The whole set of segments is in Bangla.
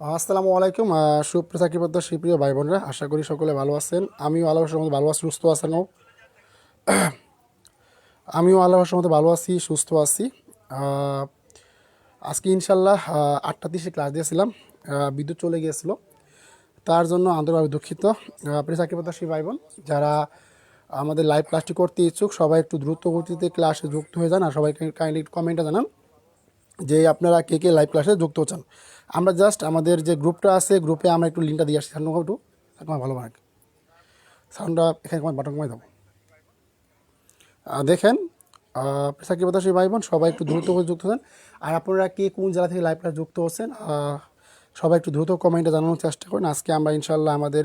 আসসালামু আলাইকুম আহ, সুপ্রচাকীবদ্ধ সুপ্রিয় ভাই বোনরা আশা করি সকলে ভালো আছেন। আমিও আল্লাহর মধ্যে ভালো আছি সুস্থ আছেন আমিও আল্লাহর মধ্যে ভালো আছি সুস্থ আছি। আজকে ইনশাল্লাহ আটটা তিরিশে ক্লাস দিয়েছিলাম বিদ্যুৎ চলে গিয়েছিল। তার জন্য আন্তরিকভাবে দুঃখিত। প্রেসাকিবদ্ধ সেই ভাই বোন যারা আমাদের লাইভ ক্লাসটি করতে ইচ্ছুক সবাই একটু দ্রুত গতিতে ক্লাসে যুক্ত হয়ে যান আর সবাই কাইন্ডলি কমেন্টে জানান যে আপনারা কে কে লাইভ ক্লাসে যুক্ত হচ্ছেন। আমরা জাস্ট আমাদের যে গ্রুপটা আছে গ্রুপে আমরা একটু লিঙ্কটা দিয়ে আসছি। সাউন্ড একটু তোমার ভালো মানে সাউন্ডটা এখানে কমায় বাটন কমাই দেবো দেখেন পেশাকি বাতাসী ভাই বোন সবাই একটু দ্রুত করে যুক্ত হচ্ছেন আর আপনারা কে কোন জেলা থেকে লাইভটা যুক্ত হচ্ছেন সবাই একটু দ্রুত কমেন্টে জানানোর চেষ্টা করেন। আজকে আমরা ইনশাল্লাহ আমাদের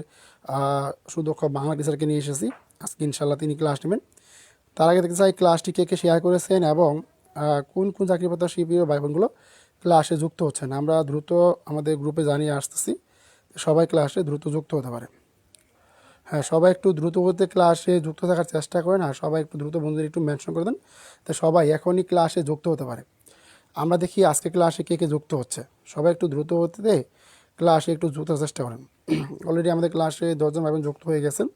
সুদক্ষ বাংলা টিচারকে নিয়ে এসেছি। আজকে ইনশাল্লাহ তিনি ক্লাস নেবেন। তার আগে দেখতে চাই ক্লাসটি কে কে শেয়ার করেছেন এবং কোন কোন চাকরি পাতা শিবির ভাই বোনগুলো ক্লাসে যুক্ত হচ্ছেন। আমরা দ্রুত আমাদের গ্রুপে জানিয়ে আসতেছি সবাই ক্লাসে দ্রুত যুক্ত হতে পারে। হ্যাঁ সবাই একটু দ্রুত গতিতে ক্লাসে যুক্ত থাকার চেষ্টা করেন আর সবাই একটু দ্রুত বন্ধুদের একটু মেনশন করে দেন তো সবাই এখনই ক্লাসে যুক্ত হতে পারে। আমরা দেখি আজকে ক্লাসে কে কে যুক্ত হচ্ছে। সবাই একটু দ্রুত গতিতে ক্লাসে একটু যুক্ত চেষ্টা করেন। অলরেডি আমাদের ক্লাসে দশজন ভাই যুক্ত হয়ে গেছেন।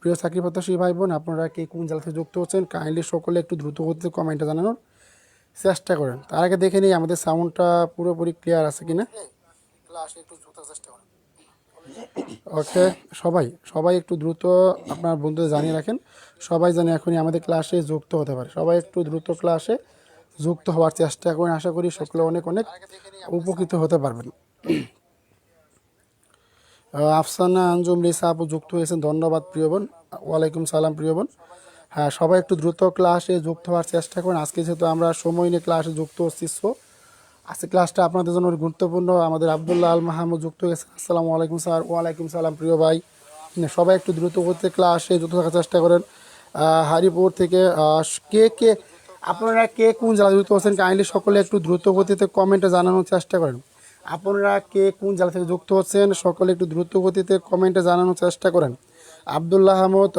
প্রিয় চাকরি প্রত্যাশী ভাই বোন আপনারা কে কোন জেলা থেকে যুক্ত হচ্ছেন কাইন্ডলি সকলে একটু দ্রুত গতিতে কমেন্টে জানানোর চেষ্টা করেন। তার আগে দেখে নিই আমাদের সাউন্ডটা পুরোপুরি ক্লিয়ার আছে কি না ওকে সবাই সবাই একটু দ্রুত আপনার বন্ধুদের জানিয়ে রাখেন। সবাই জানে এখনই আমাদের ক্লাসে যুক্ত হতে পারে। সবাই একটু দ্রুত ক্লাসে যুক্ত হওয়ার চেষ্টা করেন। আশা করি সকলে অনেক অনেক উপকৃত হতে পারবেন। আফসানা আঞ্জুম রিসা আপু যুক্ত হয়েছেন। ধন্যবাদ, প্রিয় বোন। ওয়ালাইকুম সালাম, প্রিয় বোন। হ্যাঁ সবাই একটু দ্রুত ক্লাসে যুক্ত হওয়ার চেষ্টা করেন। আজকে যেহেতু আমরা সময় নিয়ে ক্লাসে যুক্ত হচ্ছি so আজকে ক্লাসটা আপনাদের জন্য গুরুত্বপূর্ণ। আমাদের আবদুল্লাহ আল মাহমুদ যুক্ত হয়েছে আসসালামু আলাইকুম স্যার। ওয়ালাইকুম সালাম প্রিয় ভাই। হ্যাঁ, সবাই একটু দ্রুত করতে ক্লাসে যুক্ত থাকার চেষ্টা করেন। হারিপুর থেকে কে কে আপনারা কে কোন জেলা যুক্ত হচ্ছেন কাইন্ডলি সকলে একটু দ্রুত গতিতে কমেন্টে জানানোর চেষ্টা করেন। আপনারা কে কোন জেলা থেকে যুক্ত হচ্ছেন সকলে একটু দ্রুত গতিতে কমেন্টে জানানোর চেষ্টা করেন। আবদুল্লাহ আহমদ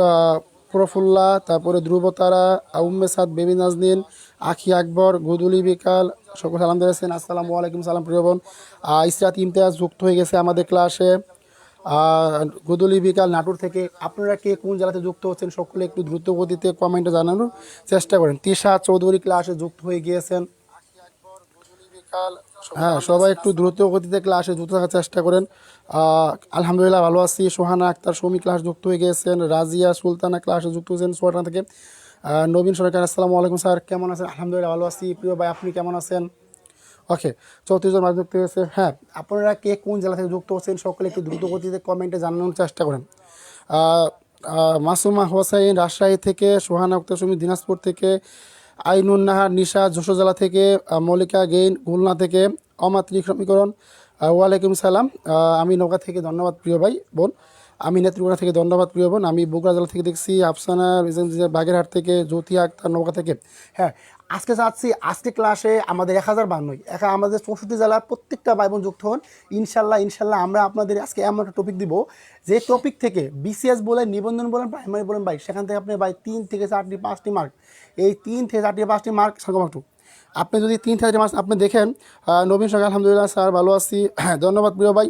আহ, প্রফুল্লাহ তারপরে ধ্রুবতারা উম্মে সাদ বেবি নাজনীন আখি আকবর গুদুলি বিকাল সকল সালাম দিয়েছেন আসসালামু আলাইকুম সালাম প্রিয় বোন। আহ, ইসরাত ইমতিয়াজ যুক্ত হয়ে গেছে আমাদের ক্লাসে। গুদুলি বিকাল নাটুর থেকে। আপনারা কে কোন জেলাতে যুক্ত হচ্ছেন সকলে একটু দ্রুত গতিতে কমেন্টে জানানোর চেষ্টা করেন। তিশা চৌধুরী ক্লাসে যুক্ত হয়ে গিয়েছেন। হ্যাঁ সবাই একটু দ্রুত গতিতে ক্লাসে যুক্ত থাকার চেষ্টা করেন। আলহামদুলিল্লাহ ভালো আছি। সোহানা আক্তার সৌমি ক্লাস যুক্ত হয়ে গিয়েছেন রাজিয়া সুলতানা ক্লাসে যুক্ত হয়েছেন সোহানা থেকে। নবীন সরকার আসসালামু আলাইকুম স্যার কেমন আছেন? আলহামদুলিল্লাহ ভালো আছি। প্রিয় ভাই আপনি কেমন আছেন? ওকে চৌত্রিশ জন যুক্ত হয়েছে। হ্যাঁ আপনারা কে কোন জেলা থেকে যুক্ত হচ্ছেন সকলে একটু দ্রুত গতিতে কমেন্টে জানানোর চেষ্টা করেন। মাসুমা হোসাইন রাজশাহী থেকে সোহানা আক্তার সৌমি দিনাজপুর থেকে আইনুন নাহার নিশা যশোর জেলা থেকে মল্লিকা গেইন খুলনা থেকে অমাতৃক সমীকরণ আহ, ওয়ালাইকুম সালাম। আমি নৌকা থেকে ধন্যবাদ প্রিয় ভাই, বোন। আমি নেত্রকোনা থেকে ধন্যবাদ প্রিয় বোন। আমি বগুড়া জেলা থেকে দেখছি আফসানা বাগেরহাট থেকে জ্যোতি আক্তার নৌকা থেকে। হ্যাঁ আজকে চাচ্ছি আজকে ক্লাসে আমাদের এক হাজার বান্নই একা আমাদের চৌষট্টি জেলার প্রত্যেকটা ভাই বোন যুক্ত হন। ইনশাল্লাহ ইনশাল্লাহ আমরা আপনাদের আজকে এমন একটা টপিক দিব। যে টপিক থেকে বিসিএস বলেন, নিবন্ধন বলেন প্রাইমারি বলেন, ভাই, সেখান থেকে আপনি ভাই তিন থেকে চারটি, পাঁচটি মার্ক এই তিন থেকে চারটি, পাঁচটি মার্ক সংখ্যা আপনি যদি তিন থেকে মাস আপনি দেখেন নবীন সরকার আলহামদুলিল্লাহ স্যার ভালো আছি। ধন্যবাদ প্রিয় ভাই।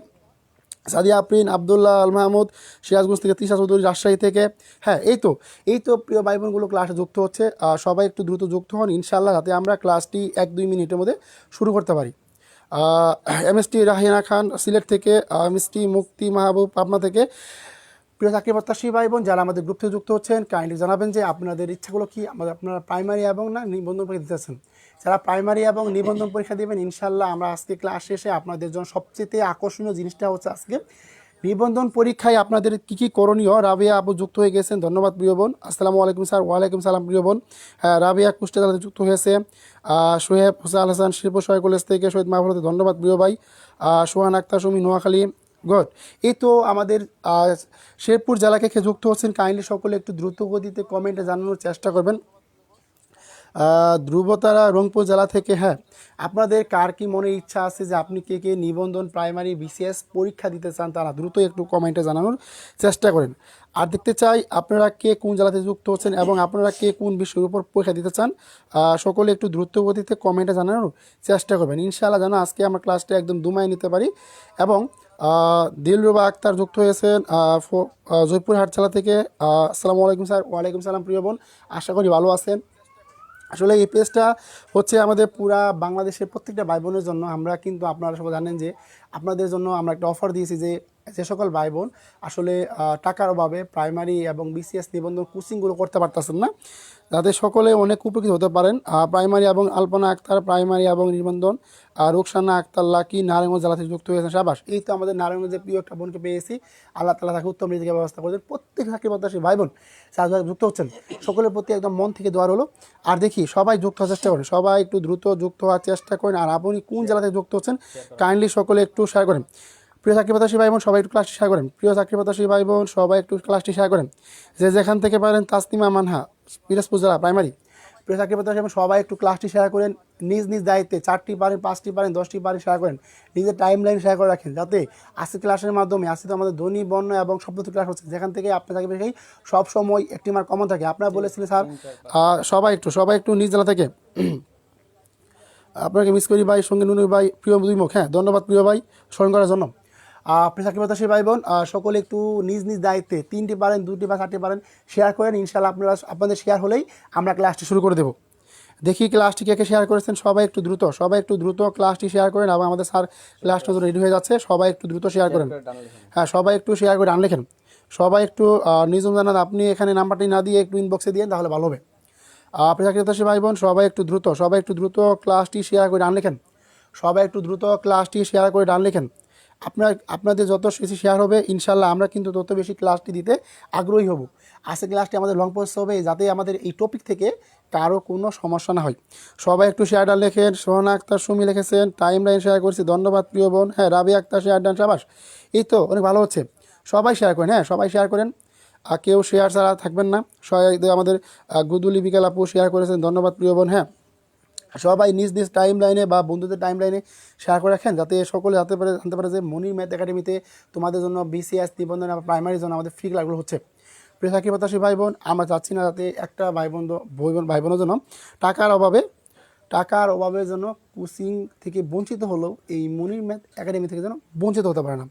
সাদিয়া আফরিন, আবদুল্লাহ, আল মাহমুদ, সিরাজগঞ্জ থেকে তৃষা চৌধুরী, রাজশাহী থেকে। হ্যাঁ এই তো এই তো প্রিয় ভাই বোনগুলো ক্লাসে যুক্ত হচ্ছে। সবাই একটু দ্রুত যুক্ত হন ইনশাল্লাহ যাতে আমরা ক্লাসটি এক দুই মিনিটের মধ্যে শুরু করতে পারি। এমএসটি রাহিনা খান, সিলেট থেকে এমএসটি মুক্তি মাহবুব পাবনা থেকে। প্রিয় চাকরি প্রত্যাশী ভাই বোন যারা আমাদের গ্রুপ থেকে যুক্ত হচ্ছেন কাইন্ডলি জানাবেন যে আপনাদের ইচ্ছাগুলো কি, আমাদের আপনারা প্রাইমারি এবং না, নিবন্ধন পরীক্ষা দিতেছেন। যারা প্রাইমারি এবং নিবন্ধন পরীক্ষা দেবেন, ইনশাল্লাহ আমরা আজকে ক্লাস শেষে আপনাদের জন্য সবচেয়ে আকর্ষণীয় জিনিসটা হচ্ছে আজকে নিবন্ধন পরীক্ষায় আপনাদের কী কী করণীয়? রাবিয়া আপু যুক্ত হয়ে গেছেন, ধন্যবাদ প্রিয় বোন। আসসালামু আলাইকুম স্যার, ওয়ালাইকুম সালাম প্রিয় বোন। রাবিয়া কুষ্টিয়া জেলাতে যুক্ত হয়েছে। সোহেব হোসেন আল হাসান শিল্প সহায় কলেজ থেকে শহীদ মাহবুলতে ধন্যবাদ প্রিয় ভাই। সোহান আক্তার সুমি নোয়াখালী, গুড। এই তো আমাদের শেরপুর জেলাকে যুক্ত হচ্ছেন। কাইন্ডলি সকলে একটু দ্রুত গতিতে কমেন্টে জানানোর চেষ্টা করবেন। ধ্রুবতারা রংপুর জেলা থেকে হ্যাঁ আপনাদের কার কি মনে ইচ্ছা আছে যে আপনি কে কে নিবন্ধন প্রাইমারি বিসিএস পরীক্ষা দিতে চান তারা দ্রুত একটু কমেন্টে জানানোর চেষ্টা করেন। আর দেখতে চাই আপনারা কে কোন জেলাতে যুক্ত হচ্ছেন এবং আপনারা কে কোন বিষয়ের উপর পরীক্ষা দিতে চান। সকলে একটু দ্রুত গতিতে কমেন্টে জানানোর চেষ্টা করবেন। ইনশাআল্লাহ যেন আজকে আমরা ক্লাসটা একদম দুমায় নিতে পারি এবং দিলরুবা আক্তার যুক্ত হয়েছেন জয়পুরহাট জেলা থেকে। আসসালামু আলাইকুম স্যার। ওয়ালাইকুম সালাম প্রিয় বোন। আশা করি ভালো আছেন। আসলে এই পেজটা হচ্ছে আমাদের পুরা বাংলাদেশের প্রত্যেকটা ভাই বোনের জন্য আমরা কিন্তু আপনারা সবাই জানেন যে আপনাদের জন্য আমরা একটা অফার দিয়েছি যে যে সকল ভাই বোন আসলে টাকার অভাবে প্রাইমারি এবং বিসিএস নিবন্ধন কোচিংগুলো করতে পারতেছেন না, যাতে সকলে অনেক উপকৃত হতে পারেন। প্রাইমারি এবং আলপনা আক্তার প্রাইমারি এবং নিবন্ধন রুকসানা আক্তার, লাকি, নারায়ণগঞ্জ জেলা থেকে যুক্ত হয়েছেন সাবাস। এই তো আমাদের নারায়ণগঞ্জের প্রিয় একটা বোনকে পেয়েছি। আল্লাহ তালা তাকে উত্তম নীতিকে ব্যবস্থা করে দেন। প্রত্যেক চাকরি প্রত্যাশী ভাই বোন যুক্ত হচ্ছেন। সকলের প্রতি একদম মন থেকে দোয়ার হলো আর দেখি, সবাই যুক্ত হওয়ার চেষ্টা করেন। সবাই একটু দ্রুত যুক্ত হওয়ার চেষ্টা করেন। আর আপনি কোন জেলা থেকে যুক্ত হচ্ছেন কাইন্ডলি সকলে একটু শেয়ার করেন। প্রিয় চাকরি প্রত্যাশী ভাই বোন, সবাই একটু ক্লাসটি শেয়ার করেন। প্রিয় চাকরি প্রত্যাশী ভাই বোন, সবাই একটু ক্লাসটি শেয়ার করেন। যে যেখান থেকে পারেন, তাসনিমা মানহা পিরাজপুর জেলা প্রাইমারি প্রিয় চাকরি প্রত্যাশী এবং সবাই একটু ক্লাসটি শেয়ার করেন। নিজ নিজ দায়িত্বে চারটি পারেন, পাঁচটি পারেন, দশটি পারেন শেয়ার করেন। নিজের টাইম লাইন শেয়ার করে রাখেন, যাতে আজকে ক্লাসের মাধ্যমে, আজকে তো আমাদের ধ্বনি, বর্ণ এবং শব্দ ক্লাস হচ্ছে। যেখান থেকে আপনার চাকরি পেশাই সব সময় একটি মার্ক কমন থাকে। আপনারা বলেছিলেন স্যার সবাই একটু সবাই একটু নিজ জেলা থেকে। আপনাকে মিস করি ভাই, সঙ্গে নুনু ভাই প্রিয় দুই মুখ। হ্যাঁ ধন্যবাদ প্রিয় ভাই, স্মরণ করার জন্য। আপনি চাকরি প্রত্যাশী ভাই বোন সকলে একটু নিজ নিজ দায়িত্বে তিনটি পারেন দুটি বা চারটি পারেন শেয়ার করেন। ইনশাল্লাহ আপনারা আপনাদের শেয়ার হলেই আমরা ক্লাসটি শুরু করে দেবো। দেখি ক্লাসটি কে কে শেয়ার করেছেন। সবাই একটু দ্রুত সবাই একটু দ্রুত ক্লাসটি শেয়ার করেন এবং আমাদের স্যার ক্লাসটা রেডি হয়ে যাচ্ছে। সবাই একটু দ্রুত শেয়ার করেন। হ্যাঁ সবাই একটু শেয়ার করে আন লেখেন। সবাই একটু নিজম জানান আপনি এখানে নাম্বারটি না দিয়ে একটু ইনবক্সে দিয়ে তাহলে ভালো হবে। আপনি চাকরিদাসী ভাই বোন সবাই একটু দ্রুত সবাই একটু দ্রুত ক্লাসটি শেয়ার করে ডান লেখেন। সবাই একটু দ্রুত ক্লাসটি শেয়ার করে ডান লেখেন। আপনার, আপনাদের যত বেশি শেয়ার হবে, ইনশাল্লাহ আমরা কিন্তু তত বেশি ক্লাসটি দিতে আগ্রহী হব। আজকে ক্লাসটি আমাদের লং পোস্ট হবে, যাতে আমাদের এই টপিক থেকে কারও কোনো সমস্যা না হয়। সবাই একটু শেয়ার ডান লেখেন। সোহানা আক্তার, সুমি লিখেছেন টাইম লাইন শেয়ার করছি। ধন্যবাদ, প্রিয় বোন। হ্যাঁ রাবি আক্তার শেয়ার ডান সাবাস। এই তো, অনেক ভালো হচ্ছে। সবাই শেয়ার করেন হ্যাঁ সবাই শেয়ার করেন। আর কেউ শেয়ার ছাড়া থাকবেন না। সবাই আমাদের গুদুলি বিকাল আপু শেয়ার করেছেন। ধন্যবাদ, প্রিয় বোন। হ্যাঁ সবাই নিজ নিজ টাইম লাইনে বা বন্ধুদের টাইম লাইনে শেয়ার করে রাখেন যাতে সকলে জানতে পারে জানতে পারে যে মনির ম্যাথ একাডেমিতে তোমাদের জন্য বিসিএস নিবন্ধন বা প্রাইমারির জন্য আমাদের ফ্রি ক্লাসগুলো হচ্ছে। প্রিয় চাকরি প্রত্যাশী ভাই বোন, আমরা চাচ্ছি না যাতে একটা ভাই বোন ভাই বোন, ভাই বোনের জন্য টাকার অভাবে টাকার অভাবের জন্য কোচিং থেকে বঞ্চিত হলেও এই মনির ম্যাথ একাডেমি থেকে যেন বঞ্চিত হতে পারে না।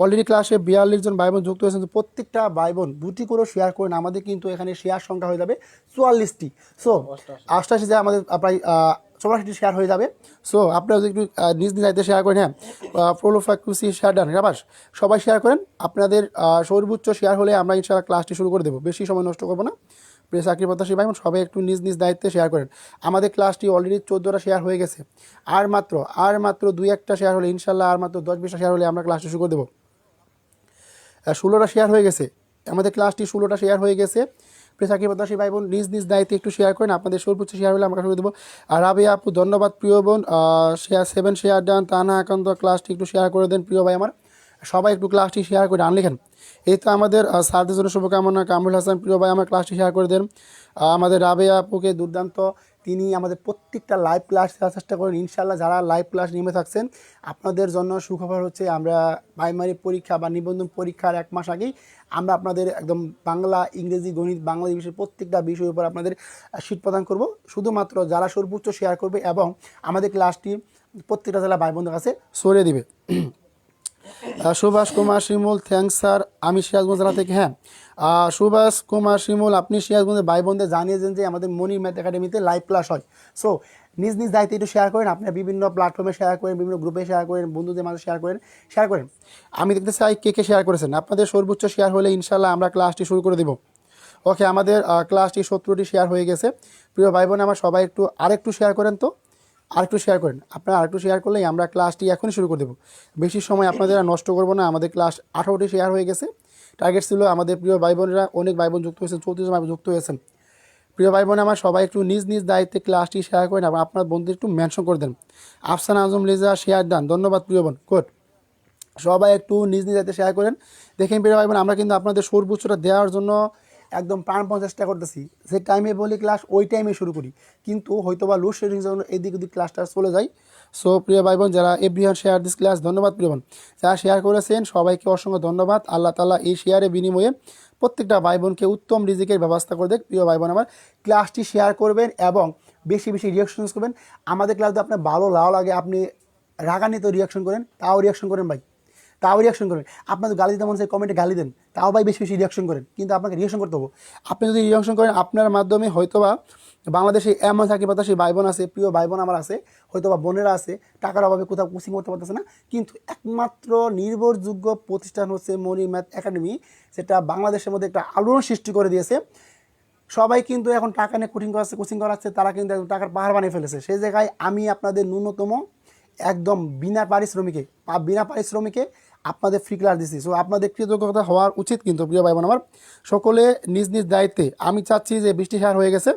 অলরেডি ক্লাসে বিয়াল্লিশ জন ভাই বোন যুক্ত হয়েছেন প্রত্যেকটা ভাই বোন দুটি করে শেয়ার করেন আমাদের কিন্তু এখানে শেয়ার সংখ্যা হয়ে যাবে চুয়াল্লিশটি। সো আষ্টাশি যে আমাদের প্রায় চৌরাশিটি শেয়ার হয়ে যাবে। সো আপনারা যদি একটু নিজ নিজ দায়িত্বে শেয়ার করেন হ্যাঁ প্রোলোফা কুসি শেয়ার ডান রাবাস সবাই শেয়ার করেন। আপনাদের সর্বোচ্চ শেয়ার হলে আমরা ইনশাআল্লাহ ক্লাসটি শুরু করে দেবো। বেশি সময় নষ্ট করব না। প্রিয় চাকরি প্রত্যাশী ভাই সবাই একটু নিজ নিজ দায়িত্বে শেয়ার করেন। আমাদের ক্লাসটি অলরেডি চোদ্দোটা শেয়ার হয়ে গেছে। আর মাত্র আর মাত্র দুই একটা শেয়ার হলে ইনশাল্লাহ আর মাত্র দশ বিশটা শেয়ার হলে আমরা ক্লাসটি শুরু করে দেবো। ষোলোটা শেয়ার হয়ে গেছে। আমাদের ক্লাসটি ষোলোটা শেয়ার হয়ে গেছে। প্রিয় চাকরি প্রত্যাশী ভাই বোন নিজ নিজ দায়িত্বে একটু শেয়ার করেন, আপনাদের সর্বোচ্চ শেয়ার হলে আমরা শুরু দেবো। আর রাবি আপু, ধন্যবাদ প্রিয় বোন। শেয়ার সেভেন শেয়ার ডান তানা একান্ত ক্লাসটি একটু শেয়ার করে দেন, প্রিয় ভাই আমার। সবাই একটু ক্লাসটি শেয়ার করে ডান এই তো আমাদের স্যারদের জন্য শুভকামনা। কামরুল হাসান, প্রিয় ভাই, আমার ক্লাসটি শেয়ার করে দেন। আমাদের রাবে আপুকে দুর্দান্ত। তিনি আমাদের প্রত্যেকটা লাইভ ক্লাস দেওয়ার চেষ্টা করেন। ইনশাল্লাহ যারা লাইভ ক্লাস নেমে থাকছেন, আপনাদের জন্য সুখবর হচ্ছে আমরা প্রাইমারি পরীক্ষা বা নিবন্ধন পরীক্ষার এক মাস আগেই আমরা আপনাদের একদম বাংলা, ইংরেজি, গণিত, বাংলা বিষয়ের প্রত্যেকটা বিষয়ের উপর আপনাদের শীত প্রদান করব। শুধুমাত্র যারা সর্বোচ্চ শেয়ার করবে এবং আমাদের ক্লাসটি প্রত্যেকটা জেলা ভাই বোনদের কাছে সরিয়ে দিবে। সুভাষ কুমার শিমুল থ্যাংকস স্যার আমি সিরাজগঞ্জ জেলা থেকে হ্যাঁ। সুভাষ কুমার শিমুল, আপনি সিরাজগঞ্জের ভাই বোনদের জানিয়েছেন যে আমাদের মনি ম্যাথ একাডেমিতে লাইভ ক্লাস হয়। সো নিজ নিজ দায়িত্বে একটু শেয়ার করেন আপনি বিভিন্ন প্ল্যাটফর্মে শেয়ার করেন, বিভিন্ন গ্রুপে শেয়ার করেন, বন্ধুদের মাঝে শেয়ার করেন শেয়ার করেন। আমি দেখতে চাই কে কে শেয়ার করেছেন। আপনাদের সর্বোচ্চ শেয়ার হলে ইনশাল্লাহ আমরা ক্লাসটি শুরু করে দেবো। ওকে আমাদের ক্লাসটি সত্তরটি শেয়ার হয়ে গেছে। প্রিয় ভাই বোন আমার সবাই একটু, আরেকটু শেয়ার করেন তো। আরেকটু শেয়ার করেন। আপনারা আরেকটু শেয়ার করলেই আমরা ক্লাসটি এখনই শুরু করে দেবো। বেশি সময় আপনাদের নষ্ট করব না, আমাদের ক্লাস আঠারোটি শেয়ার হয়ে গেছে। টার্গেট ছিল আমাদের প্রিয় ভাই বোনেরা অনেক ভাই বোন যুক্ত হয়েছেন, চৌত্রিশ ভাই যুক্ত হয়েছেন। প্রিয় ভাই বোন আমার, সবাই একটু নিজ নিজ দায়িত্বে ক্লাসটি শেয়ার করেন এবং আপনার বন্ধু একটু মেনশন করে দেন। আফসান আজম লিজা শেয়ার ডান ধন্যবাদ প্রিয় বোন। কোট সবাই একটু নিজ নিজ দায়িত্বে শেয়ার করেন। দেখেন প্রিয় ভাই বোন আমরা কিন্তু আপনাদের সর্বোচ্চটা দেওয়ার জন্য একদম প্রাণপণ চেষ্টা করতেছি। যে টাইমে বলি ক্লাস ওই টাইমে শুরু করি। কিন্তু হয়তো বা লোড শেডিং জন্য এদিক ওদিক ক্লাসটা চলে যায়। সো প্রিয় ভাই বোন যারা এভরিওয়ান শেয়ার দিস ক্লাস ধন্যবাদ প্রিয় বোন। যারা শেয়ার করেছেন, সবাইকে অসংখ্য ধন্যবাদ। আল্লাহ তালা এই শেয়ারের বিনিময়ে প্রত্যেকটা ভাই বোনকে উত্তম রিজিকের ব্যবস্থা করে দেখ। প্রিয় ভাই বোন আমার ক্লাসটি শেয়ার করবেন এবং বেশি বেশি রিয়াকশন করবেন। আমাদের ক্লাস আপনার ভালো লাও লাগে, আপনি রাগান্বিত রিয়াকশন করেন, তাও রিয়াকশন করেন ভাই। তাও রিয়াকশন করেন। আপনাদের গালি দিতে মনে হচ্ছে কমেন্টে গালি দেন, তাও ভাই বেশি বেশি রিয়াকশন করেন। কিন্তু আপনাকে রিয়াকশন করতে হবে। আপনি যদি রিয়াকশন করেন, আপনার মাধ্যমে হয়তোবা বাংলাদেশে এমন চাকরি পাতাসী ভাই বোন আছে, প্রিয় ভাই বোন আমার আছে, হয়তোবা বোনেরা আছে, টাকার অভাবে কোথাও কোচিং করতে পারতেছে না। কিন্তু একমাত্র নির্ভরযোগ্য প্রতিষ্ঠান হচ্ছে মনি ম্যাথ একাডেমি, যেটা বাংলাদেশের মধ্যে একটা আলোড়ন সৃষ্টি করে দিয়েছে। সবাই কিন্তু এখন টাকা নিয়ে কোচিং করাচ্ছে কোচিং করাচ্ছে, তারা কিন্তু একদম টাকার পাহাড় বানিয়ে ফেলেছে। সেই জায়গায় আমি আপনাদের ন্যূনতম একদম বিনা পারিশ্রমিকে বিনা পারিশ্রমিকে আপনাদের ফ্রি ক্লাস দিচ্ছি সো আপনাদের কৃতজ্ঞতা হওয়ার উচিত কিন্তু, প্রিয় ভাই বোন আমার। সকলে নিজ নিজ দায়িত্বে, আমি চাচ্ছি যে বৃষ্টি শেয়ার হয়ে গেছে।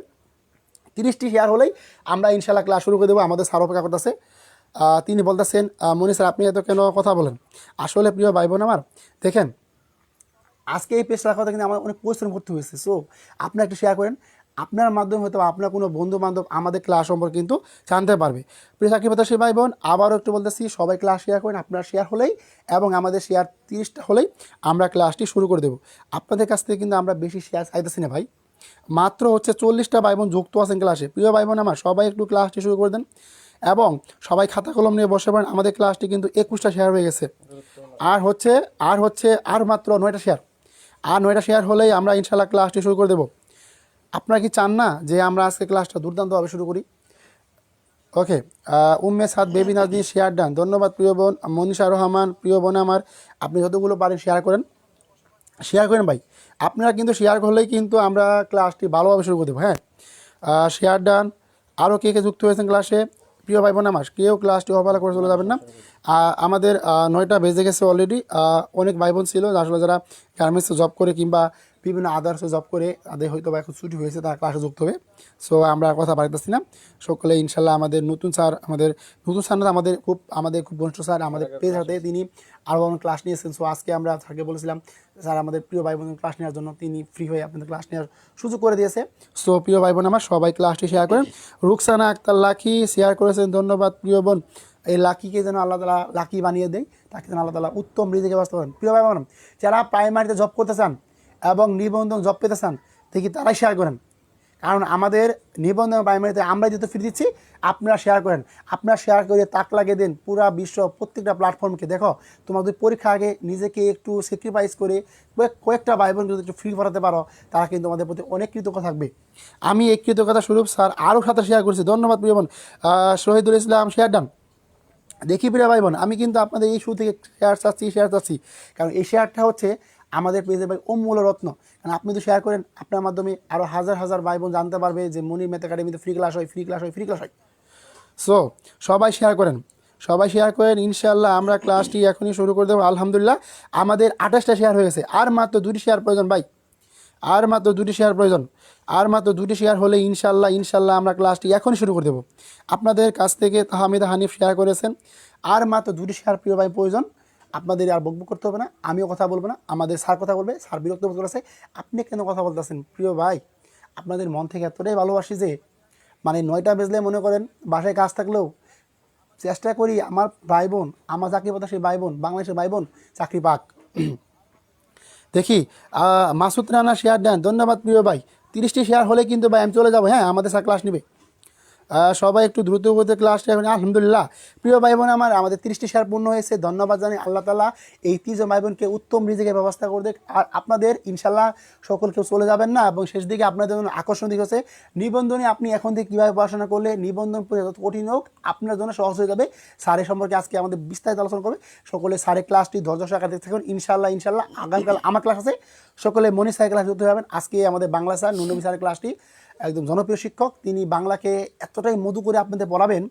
তিরিশটি শেয়ার হলেই আমরা ইনশাল্লাহ ক্লাস শুরু করে দেবো। আমাদের স্যার অপেক্ষা করতেছে তিনি বলতেছেন মনি স্যার, আপনি এত কেন কথা বলেন? আসলে প্রিয় ভাই বোন আমার, দেখেন, আজকে এই পেজ রাখাতে কিন্তু আমার অনেক পরিশ্রম করতে হয়েছে। সো আপনি একটু শেয়ার করেন। আপনার মাধ্যমে হয়তো আপনার কোনো বন্ধু বান্ধব আমাদের ক্লাস সম্পর্কে কিন্তু জানতে পারবে। প্রিয় চাকরি পাতাসী ভাই বোন, আবারও একটু বলতেছি, সবাই ক্লাস শেয়ার করেন, আপনার শেয়ার হলেই এবং আমাদের শেয়ার তিরিশটা হলেই আমরা ক্লাসটি শুরু করে দেবো। আপনাদের কাছ থেকে কিন্তু আমরা বেশি শেয়ার চাইতেছি না ভাই। মাত্র হচ্ছে চল্লিশটা ভাই বোন যুক্ত আছেন ক্লাসে প্রিয় ভাই বোন আমার, সবাই একটু ক্লাসটি শুরু করে দেন এবং সবাই খাতা কলম নিয়ে বসে পড়েন, আমাদের ক্লাসটি কিন্তু একুশটা শেয়ার হয়ে গেছে। আর হচ্ছে আর হচ্ছে, আর মাত্র নয়টা শেয়ার আর নয়টা শেয়ার হলেই আমরা ইনশাল্লাহ ক্লাসটি শুরু করে দেবো। আপনারা কি চান না যে আমরা আজকে ক্লাসটা দুর্দান্তভাবে শুরু করি? Okay Umme Saad, baby Nazni, share done. ধন্যবাদ প্রিয় বোন, মনীষা রহমান, প্রিয় বোন আমার। আপনি যতগুলো পারেন শেয়ার করেন। শেয়ার করেন ভাই। আপনারা কিন্তু শেয়ার করলেই কিন্তু আমরা ক্লাসটি ভালোভাবে শুরু করে দেবো হ্যাঁ? Share done. আরও কে কে যুক্ত হয়েছেন ক্লাসে প্রিয় ভাই বোন আমার, কেউ ক্লাসটি অবহেলা করে চলে যাবেন না। আমাদের নয়টা বেজে গেছে অলরেডি অনেক ভাই বোন ছিল আসলে যারা গার্মেন্টসে জব করে কিংবা বিভিন্ন আদার্সে জব করে তাদের হয়তো বা এখন ছুটি হয়েছে তারা ক্লাসে যুক্ত হবে। সো আমরা কথা বাড়িতেছি না। সকলে ইনশাল্লাহ আমাদের নতুন স্যার আমাদের নতুন স্যার আমাদের খুব আমাদের খুব ঘনিষ্ঠ স্যার আমাদের পেজ হাতে তিনি আরও অনেক ক্লাস নিয়েছেন। সো আজকে আমরা স্যারকে বলেছিলাম স্যার আমাদের প্রিয় ভাই বোন ক্লাস নেওয়ার জন্য তিনি ফ্রি হয়ে আপনাদের ক্লাস নেওয়ার সুযোগ করে দিয়েছে। সো প্রিয় ভাই বোন আমার সবাই ক্লাসটি শেয়ার করেন। রুকসানা আক্তার লাকি শেয়ার করেছেন। ধন্যবাদ প্রিয় বোন। এই লাকিকে যেন আল্লাহ তালা লাকি বানিয়ে দেয় তাকে যেন আল্লাহ তালা উত্তম রিজিকে করেন প্রিয় ভাই বোন যারা প্রাইমারিতে জব করতে চান এবং নিবন্ধন জব পেতে চান দেখি তারাই শেয়ার করেন। কারণ আমাদের নিবন্ধন প্রাইমারিতে আমরা যেহেতু ফ্রি দিচ্ছি, আপনারা শেয়ার করেন। আপনারা শেয়ার করে তাক লাগিয়ে দেন পুরা বিশ্ব প্রত্যেকটা প্ল্যাটফর্মকে দেখো তোমাদের পরীক্ষা আগে নিজেকে একটু স্যাক্রিফাইস করে কয়েকটা ভাই বোন যদি একটু ফ্রি করাতে পারো, তারা কিন্তু আমাদের প্রতি অনেক কৃতজ্ঞ থাকবে। আমি এই কৃতজ্ঞতা স্বরূপ স্যার আরও সাথে শেয়ার করেছি। ধন্যবাদ প্রিয় বোন। শহীদুল ইসলাম শেয়ার ডান দেখি প্রিয় ভাই বোন, আমি কিন্তু আপনাদের এই শুরু থেকে শেয়ার চাচ্ছি শেয়ার চাচ্ছি। কারণ এই শেয়ারটা হচ্ছে আমাদের পেজে ভাই অমূল্য রত্ন। কারণ আপনি তো শেয়ার করেন, আপনার মাধ্যমে আরও হাজার হাজার ভাই বোন জানতে পারবে যে মনির মেথ একাডেমিতে ফ্রি ক্লাস হয় ফ্রি ক্লাস হয় ফ্রি ক্লাস হয়। সো সবাই শেয়ার করেন। সবাই শেয়ার করেন ইনশাল্লাহ আমরা ক্লাসটি এখনই শুরু করে দেবো। আলহামদুলিল্লাহ, আমাদের আঠাশটা শেয়ার হয়ে গেছে। আর মাত্র দুটি শেয়ার প্রয়োজন ভাই। আর মাত্র দুটি শেয়ার প্রয়োজন। আর মাত্র দুটি শেয়ার হলে ইনশাল্লাহ ইনশাল্লাহ আমরা ক্লাসটি এখনই শুরু করে দেবো। আপনাদের কাছ থেকে তাহমিদা হানিফ শেয়ার করেছেন। আর মাত্র দুটি শেয়ার প্রিয় ভাই প্রয়োজন। আপনাদের আর বকবক করতে হবে না, আমিও কথা বলব না, আমাদের স্যার কথা বলবে, স্যার বিরক্ত বোধ করেছে, আপনি কেন কথা বলতেছেন? প্রিয় ভাই, আপনাদের মন থেকে এতটাই ভালোবাসি যে মানে নয়টা বেজলে মনে করেন বাসায় কাজ থাকলেও চেষ্টা করি আমার ভাই বোন, আমার চাকরি পাতা সেই ভাই বোন, বাংলাদেশের ভাই বোন চাকরি পাক। দেখি মাসুদ রানা শেয়ার দেন। ধন্যবাদ প্রিয় ভাই। তিরিশটি শেয়ার হলে কিন্তু ভাই আমি চলে যাব হ্যাঁ আমাদের স্যার ক্লাস নেবে। সবাই একটু দ্রুত গতিতে ক্লাস নেবেন আলহামদুলিল্লাহ। প্রিয় ভাই বোন আমার, আমাদের তিরিশটি শেয়ার পূর্ণ হয়েছে। ধন্যবাদ জানি আল্লাহ তালা এই তিনজন ভাই বোনকে উত্তম রিজিকের ব্যবস্থা করে দেখ আর আপনাদের ইনশাল্লাহ সকল কেউ চলে যাবেন না এবং শেষ দিকে আপনাদের জন্য আকর্ষণ দিক হচ্ছে, নিবন্ধনে আপনি এখন থেকে কীভাবে পড়াশোনা করলে নিবন্ধন যত কঠিন হোক, আপনার জন্য সহজ হয়ে যাবে। স্যারের সম্পর্কে আজকে আমাদের বিস্তারিত আলোচনা করবে। সকলে স্যারের ক্লাসটি ধৈর্য সহকারে দেখতে থাকুন। ইনশাল্লাহ ইনশাল্লাহ আগামীকাল আমার ক্লাস আছে। সকলে মনি স্যারের ক্লাস যুক্ত হবেন আজকে আমাদের বাংলা স্যার নুনবী স্যারের ক্লাসটি একদম জনপ্রিয় শিক্ষক, তিনি বাংলাকে এতটাই মধু করে আপনাদের পড়াবেন,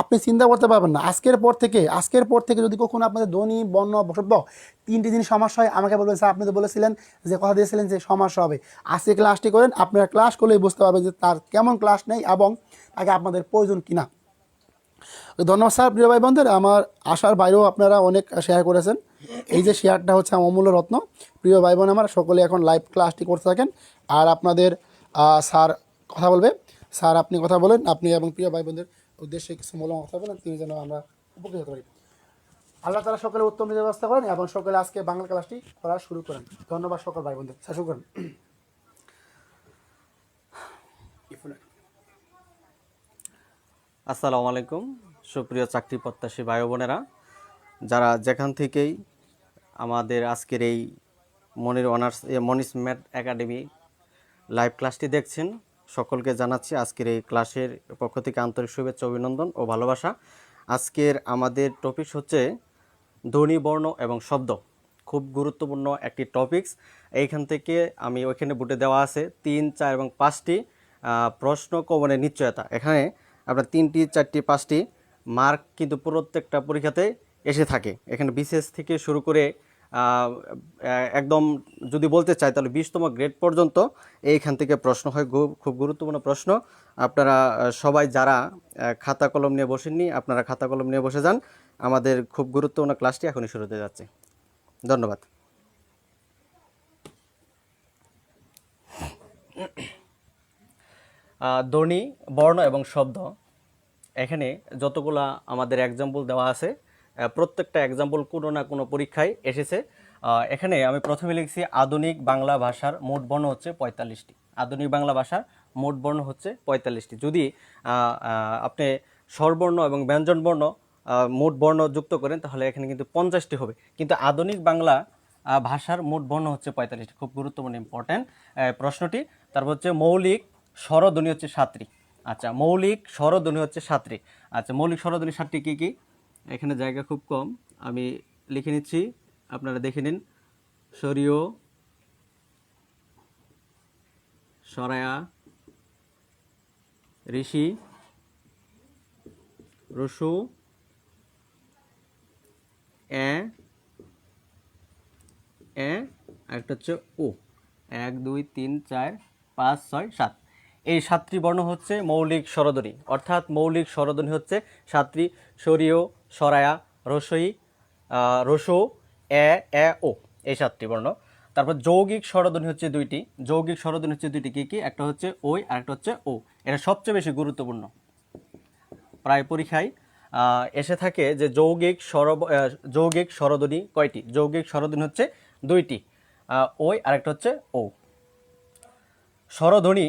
আপনি চিন্তা করতে পারবেন না। আজকের পর থেকে, আজকের পর থেকে যদি কখনো আপনাদের ধ্বনি বর্ণ, বসব্য তিনটি দিন সমস্যা হয়, আমাকে বলবেন, স্যার, আপনি তো বলেছিলেন যে, কথা দিয়েছিলেন যে সমস্যা হবে। আজকে ক্লাসটি করেন, আপনারা ক্লাস করলেই বুঝতে পারবেন যে, তার কেমন ক্লাস নেই এবং তাকে আপনাদের প্রয়োজন কিনা। ধন্যবাদ, স্যার, প্রিয় ভাই বন্ধুরা আমার আশার বাইরেও আপনারা অনেক শেয়ার করেছেন। এই যে শেয়ারটা হচ্ছে অমূল্য রত্ন। প্রিয় ভাই বোন আমার, সকলে এখন লাইভ ক্লাসটি করতে থাকেন। আর আপনাদের স্যার কথা বলবে। স্যার, আপনি কথা বলেন। আপনি এবং প্রিয় ভাই বোনদের উদ্দেশ্যে কিছু মূল্যবান কথা বলেন, তিনি যেন আমরা উপকৃত হতে পারি। আল্লাহ তালা সকলে উত্তম ব্যবস্থা করেন এবং সকলে আজকে বাংলা ক্লাসটি করা শুরু করেন। ধন্যবাদ সকল ভাই বোনদের শুরু করেন। আসসালামু আলাইকুম। সুপ্রিয় চাকরি প্রত্যাশী ভাই বোনেরা, যারা যেখান থেকেই আমাদের আজকের এই মনির অনার্স মনিস ম্যাথ একাডেমি লাইভ ক্লাসটি দেখছেন। সকলকে জানাচ্ছি আজকের এই ক্লাসের পক্ষ থেকে আন্তরিক শুভেচ্ছা, অভিনন্দন ও ভালোবাসা। আজকের আমাদের টপিক হচ্ছে ধ্বনি, বর্ণ এবং শব্দ। খুব গুরুত্বপূর্ণ একটি টপিকস এইখান থেকে আমি ওইখানে বুটে দেওয়া আছে তিন, চার এবং পাঁচটি প্রশ্ন কমনের নিশ্চয়তা। এখানে আপনার তিনটি, চারটি, পাঁচটি মার্ক কিন্তু প্রত্যেকটা পরীক্ষাতে এসে থাকে। এখানে বিশেষ থেকে শুরু করে একদম যদি বলতে চাই, তাহলে বিশতম গ্রেড পর্যন্ত এইখান থেকে প্রশ্ন হয়। খুব গুরুত্বপূর্ণ প্রশ্ন। আপনারা সবাই যারা খাতা কলম নিয়ে বসেননি, আপনারা খাতা কলম নিয়ে বসে যান। আমাদের খুব গুরুত্বপূর্ণ ক্লাসটি এখনই শুরু হতে যাচ্ছে। ধন্যবাদ। ধ্বনি, বর্ণ এবং শব্দ। এখানে যতগুলা আমাদের এক্সাম্পল দেওয়া আছে প্রত্যেকটা এক্সাম্পল কোনো না কোনো পরীক্ষায় এসেছে। এখানে আমি প্রথমে লিখছি, আধুনিক বাংলা ভাষার মোট বর্ণ হচ্ছে পঁয়তাল্লিশটি। আধুনিক বাংলা ভাষার মোট বর্ণ হচ্ছে পঁয়তাল্লিশটি। যদি আপনি স্বরবর্ণ এবং ব্যঞ্জন বর্ণ মোট বর্ণ যুক্ত করেন, তাহলে এখানে কিন্তু পঞ্চাশটি হবে। কিন্তু আধুনিক বাংলা ভাষার মোট বর্ণ হচ্ছে পঁয়তাল্লিশটি। খুব গুরুত্বপূর্ণ ইম্পর্ট্যান্ট প্রশ্নটি। তারপর হচ্ছে মৌলিক স্বরধ্বনি হচ্ছে সাতটি। আচ্ছা মৌলিক স্বরধ্বনি হচ্ছে সাতটি। আচ্ছা মৌলিক স্বরধ্বনি সাতটি কী কী? এখানে জায়গা খুব কম। আমি লিখে নিচ্ছি। আপনারা দেখে নিন। সরিয় সরায়া, ঋষি, রসু, এ এ একটা হচ্ছে ও এক, দুই, তিন, চার, পাঁচ, ছয়, সাত। এই সাতটি বর্ণ হচ্ছে মৌলিক স্বরধ্বনি অর্থাৎ মৌলিক স্বরধ্বনি হচ্ছে সাতটি সরিয় সরায়া রসই রসো এ এ ও এই সাতটি বর্ণ। তারপর যৌগিক স্বরধ্বনি হচ্ছে দুইটি। যৌগিক স্বরধ্বনি হচ্ছে দুইটি কী কী? একটা হচ্ছে ওই আর একটা হচ্ছে ও। এটা সবচেয়ে বেশি গুরুত্বপূর্ণ। প্রায় পরীক্ষায় এসে থাকে যে যৌগিক স্বর যৌগিক স্বরধ্বনি কয়টি? যৌগিক স্বরধ্বনি হচ্ছে দুইটি। আহ, আর একটা হচ্ছে ও স্বরধ্বনি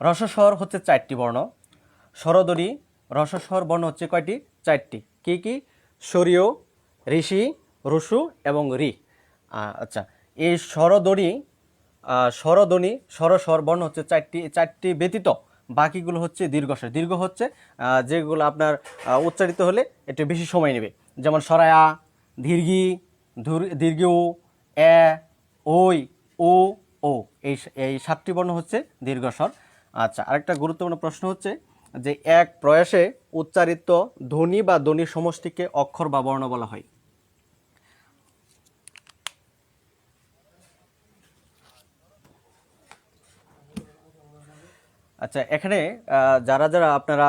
রসস্বর হচ্ছে চারটি বর্ণ। স্বরধ্বনি রসস্বর বর্ণ হচ্ছে কয়টি? চারটি। কি কি? সরিয়, ঋষি, রসু এবং রি। আচ্ছা এই স্বরধ্বনি স্বরধ্বনি স্বরস্বর বর্ণ হচ্ছে চারটি চারটি ব্যতীত। বাকিগুলো হচ্ছে দীর্ঘস্বর। দীর্ঘ হচ্ছে যেগুলো আপনার উচ্চারিত হলে একটু বেশি সময় নেবে। যেমন সরায়া, দীর্ঘি দীর্ঘ এ, ওই ও ও। এই এই সাতটি বর্ণ হচ্ছে দীর্ঘস্বর। আচ্ছা আরেকটা গুরুত্বপূর্ণ প্রশ্ন হচ্ছে যে এক প্রয়াসে উচ্চারিত ধ্বনি বা ধ্বনি সমষ্টিকে অক্ষর বা বর্ণ বলা হয়। আচ্ছা এখানে যারা যারা আপনারা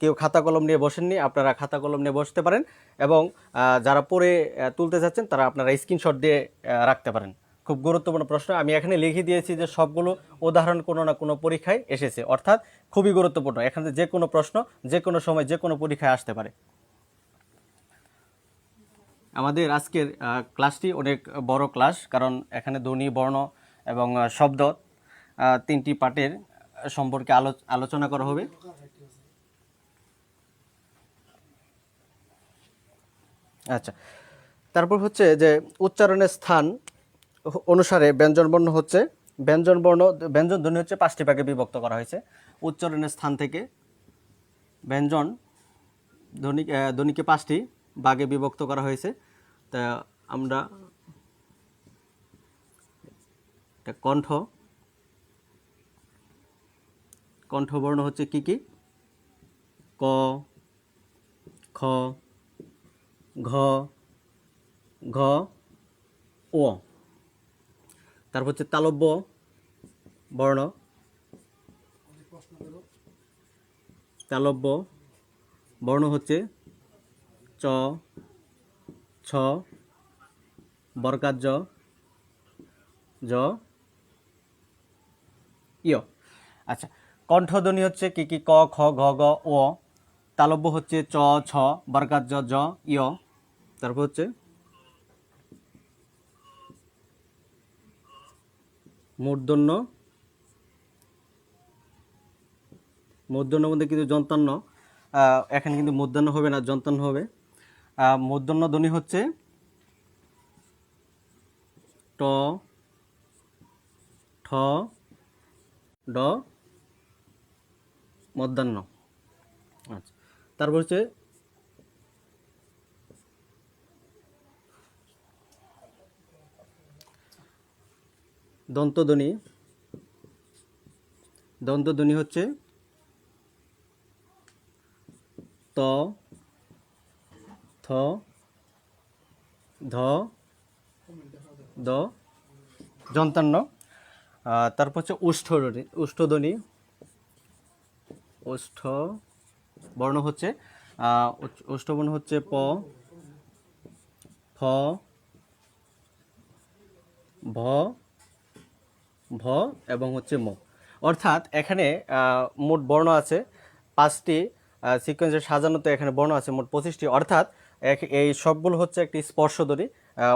কেউ খাতা কলম নিয়ে বসেননি, আপনারা খাতা কলম নিয়ে বসতে পারেন এবং যারা পরে তুলতে যাচ্ছেন, তারা আপনারা স্ক্রিনশট দিয়ে রাখতে পারেন। খুব গুরুত্বপূর্ণ প্রশ্ন। আমি এখানে লিখে দিয়েছি যে সবগুলো উদাহরণ কোনো না কোনো পরীক্ষায় এসেছে। অর্থাৎ খুবই গুরুত্বপূর্ণ। এখানে যে কোনো প্রশ্ন, যে কোনো সময় যে কোনো পরীক্ষায় আসতে পারে। আমাদের আজকের ক্লাসটি অনেক বড় ক্লাস, কারণ এখানে ধ্বনি, বর্ণ এবং শব্দ তিনটি পার্টের সম্পর্কে আলো, আলোচনা করা হবে। আচ্ছা। তারপর হচ্ছে যে উচ্চারণের স্থান অনুসারে ব্যঞ্জনবর্ণ হচ্ছে ব্যঞ্জনবর্ণ ব্যঞ্জন ধ্বনি হচ্ছে পাঁচটি ভাগে বিভক্ত করা হয়েছে। উচ্চারণের স্থান থেকে ব্যঞ্জন ধ্বনি ধ্বনিকে পাঁচটি ভাগে বিভক্ত করা হয়েছে। তা আমরা কণ্ঠ কণ্ঠবর্ণ হচ্ছে কি কি? ক, খ, ঘ ঘ ও তারপর হচ্ছে তালব্য, বর্ণ। তালব্য, বর্ণ হচ্ছে চ, ছ বরকাত জ ইয় আচ্ছা কণ্ঠধ্বনি হচ্ছে কি কি ক, খ গ গ ও তালব্য হচ্ছে চ, ছ বরকাত জ জ ইয় তারপর হচ্ছে মূর্ধন্য। মূর্ধন্য মধ্যে কিন্তু যন্তান্ন এখানে কিন্তু মূর্ধন্য হবে না যন্তান্ন হবে। মূর্ধন্য ধ্বনি হচ্ছে ট, ঠ, ড, মধ্যাহ্ন। আচ্ছা। তারপর হচ্ছে দন্তধ্বনি। দন্তধ্বনি হচ্ছে ত, থ, ধ, দ যন্তান্ন তারপর হচ্ছে উষ্ঠধ্বনি উষ্ঠধ্বনি। ওষ্ঠ বর্ণ হচ্ছে ওষ্ঠবর্ণ হচ্ছে প, ফ, ভ ভ এবং হচ্ছে ম। অর্থাৎ এখানে মোট বর্ণ আছে পাঁচটি সিকোয়েন্সে সাজানোতে এখানে বর্ণ আছে মোট পঁচিশটি। অর্থাৎ এই সবগুলো হচ্ছে একটি স্পর্শধ্বনি।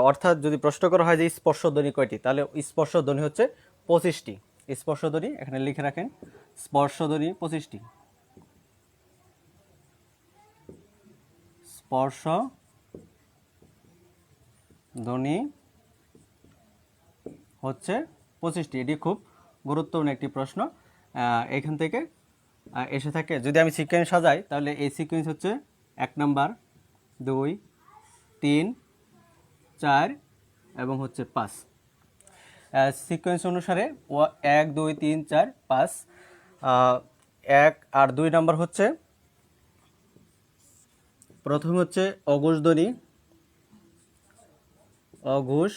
অর্থাৎ যদি প্রশ্ন করা হয় যে স্পর্শধ্বনি কয়টি, তাহলে স্পর্শধ্বনি হচ্ছে পঁচিশটি। স্পর্শধ্বনি, এখানে লিখে রাখেন, স্পর্শধ্বনি পঁচিশটি। স্পর্শ ধ্বনি হচ্ছে পঁচিশটি, এটি খুব গুরুত্বপূর্ণ একটি প্রশ্ন। এখান থেকে এসে থাকে, যদি আমি সিকোয়েন্স সাজাই, তাহলে এই সিকোয়েন্স হচ্ছে এক নাম্বার, দুই, তিন, চার এবং হচ্ছে পাঁচ। সিকোয়েন্স অনুসারে ও এক, দুই, তিন, চার, পাঁচ এক আর দুই নাম্বার হচ্ছে, প্রথম হচ্ছে অঘোষ ধ্বনি। অঘোষ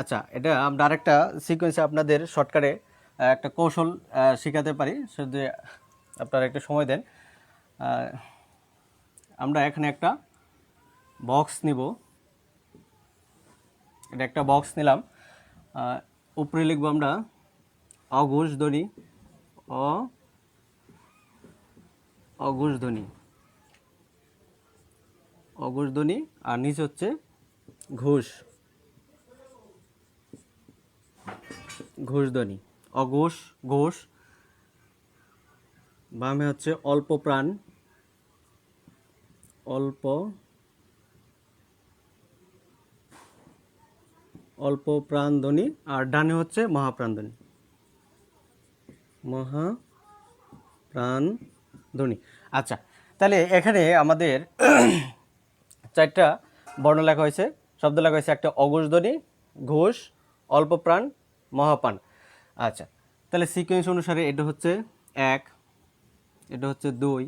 আচ্ছা এটা আমরা আরেকটা সিকোয়েন্সে আপনাদের শর্টকাটে একটা কৌশল শেখাতে পারি। শুধু আপনারা একটু সময় দেন। আমরা এখানে একটা বক্স নিব। এটা একটা বক্স নিলাম। উপরে লিখব আমরা অঘোষ ধ্বনি, অ অঘোষ ধ্বনি। অঘোষ ধ্বনি, আর নিচে হচ্ছে, ঘোষ। ঘোষধ্বনি। অঘোষ, ঘোষ। বামে হচ্ছে অল্প প্রাণ। অল্প অল্প প্রাণ ধ্বনি আর ডানে হচ্ছে মহাপ্রাণধ্বনি। মহা প্রাণ ধ্বনি আচ্ছা তাহলে এখানে আমাদের চারটা বর্ণ লেখা হয়েছে। শব্দ লেখা হয়েছে একটা অঘোষ ধ্বনি ঘোষ, অল্প প্রাণ মহাপান। আচ্ছা তাহলে সিকোয়েন্স অনুসারে এটা হচ্ছে এক, এটা হচ্ছে দুই,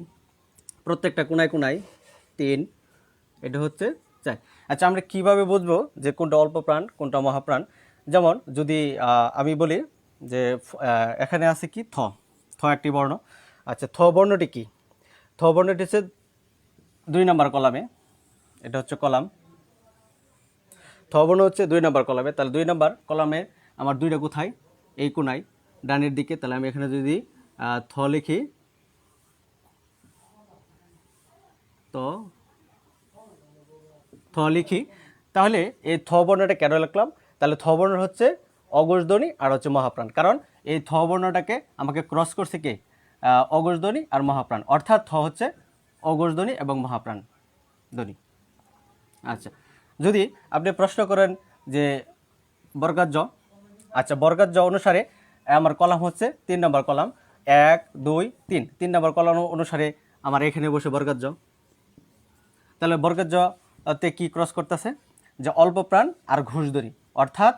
প্রত্যেকটা কোনায় কোনায় তিন, এটা হচ্ছে চার। আচ্ছা আমরা কীভাবে বুঝব যে কোনটা অল্প প্রাণ কোনটা মহাপ্রাণ? যেমন যদি আমি বলি যে এখানে আছে কি? থ থ একটি বর্ণ। আচ্ছা থ বর্ণটি কি? থ বর্ণটি হচ্ছে দুই নাম্বার কলামে, এটা হচ্ছে কলাম। থ বর্ণ হচ্ছে দুই নাম্বার কলামে, তাহলে দুই নাম্বার কলামে আমার দুইটা কোথায়? এই কোনায়। ডানের দিকে তাহলে আমি এখানে যদি থ লিখি তো থ লিখি তাহলে এই থ বর্ণটা কেন লিখলাম? তাহলে থ বর্ণ হচ্ছে অগোষধ্বনি আর হচ্ছে মহাপ্রাণ। কারণ এই থ বর্ণটাকে আমাকে ক্রস করছে কে? আহ, আর মহাপ্রাণ। অর্থাৎ থ হচ্ছে অগোষধ্বনি এবং মহাপ্রাণ ধ্বনি আচ্ছা। যদি আপনি প্রশ্ন করেন যে বর্গাত জ আচ্ছা বর্গাত জ অনুসারে, আমার কলাম হচ্ছে তিন নম্বর কলাম। এক, দুই, তিন। তিন নম্বর কলাম অনুসারে আমার এখানে বসে বর্গাত জ তাহলে বর্গের জ তে কি ক্রস করতেছে? যে অল্প প্রাণ আর ঘুষদড়ি অর্থাৎ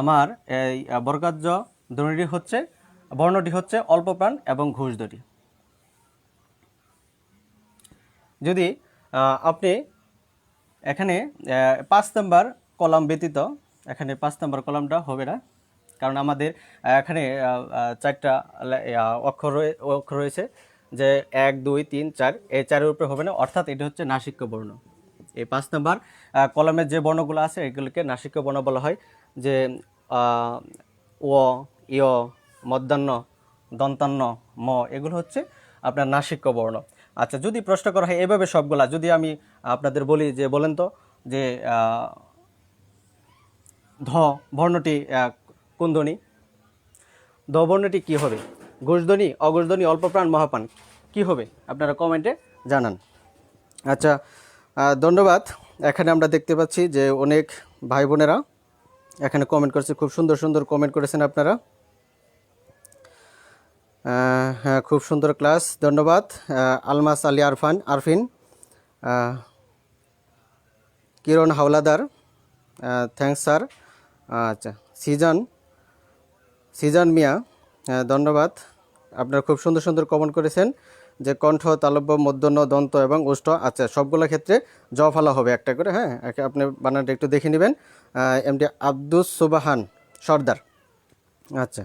আমার এই বর্গাত জ ধ্বনিটি হচ্ছে, বর্ণটি হচ্ছে অল্প প্রাণ এবং ঘুষদড়ি যদি আপনি এখানে পাঁচ নাম্বার কলাম ব্যতীত, এখানে পাঁচ নাম্বার কলামটা হবে না। কারণ আমাদের এখানে চারটা অক্ষর অক্ষর রয়েছে যে এক, দুই, তিন, চার, এই চারের উপরে হবে না। অর্থাৎ এটা হচ্ছে নাসিক্য বর্ণ। এই পাঁচ নম্বর কলমের যে বর্ণগুলো আছে, এগুলোকে নাসিক্য বর্ণ বলা হয় যে ও ইয় মধ্যাহ্ন দন্তান্ন ম, এগুলো হচ্ছে আপনার নাসিক্য বর্ণ। আচ্ছা যদি প্রশ্ন করা হয় এভাবে সবগুলা, যদি আমি আপনাদের বলি যে, বলেন তো, যে ধ, বর্ণটি কোন ধ্বনি দ বর্ণটি কি হবে? ঘোষধ্বনি অঘোষধ্বনি অল্পপ্রাণ মহাপান কি হবে? আপনারা কমেন্টে জানান। আচ্ছা ধন্যবাদ। এখানে আমরা দেখতে পাচ্ছি যে অনেক ভাই বোনেরা এখানে কমেন্ট করেছে, খুব সুন্দর সুন্দর কমেন্ট করেছেন আপনারা। হ্যাঁ খুব সুন্দর ক্লাস, ধন্যবাদ। Almas Ali Arfan, Arfin Kiran Howlader thanks sir. আচ্ছা সিজন সিজন মিয়া হ্যাঁ, ধন্যবাদ। আপনারা খুব সুন্দর সুন্দর কমেন্ট করেছেন যে কণ্ঠ তালব্য মধ্যন্য দন্ত এবং উষ্ট আচ্ছা সবগুলো ক্ষেত্রে জ ফালা হবে একটা করে হ্যাঁ আপনি বানানটা একটু দেখে নেবেন। এম এমডি আব্দুস সুবাহান সর্দার। আচ্ছা।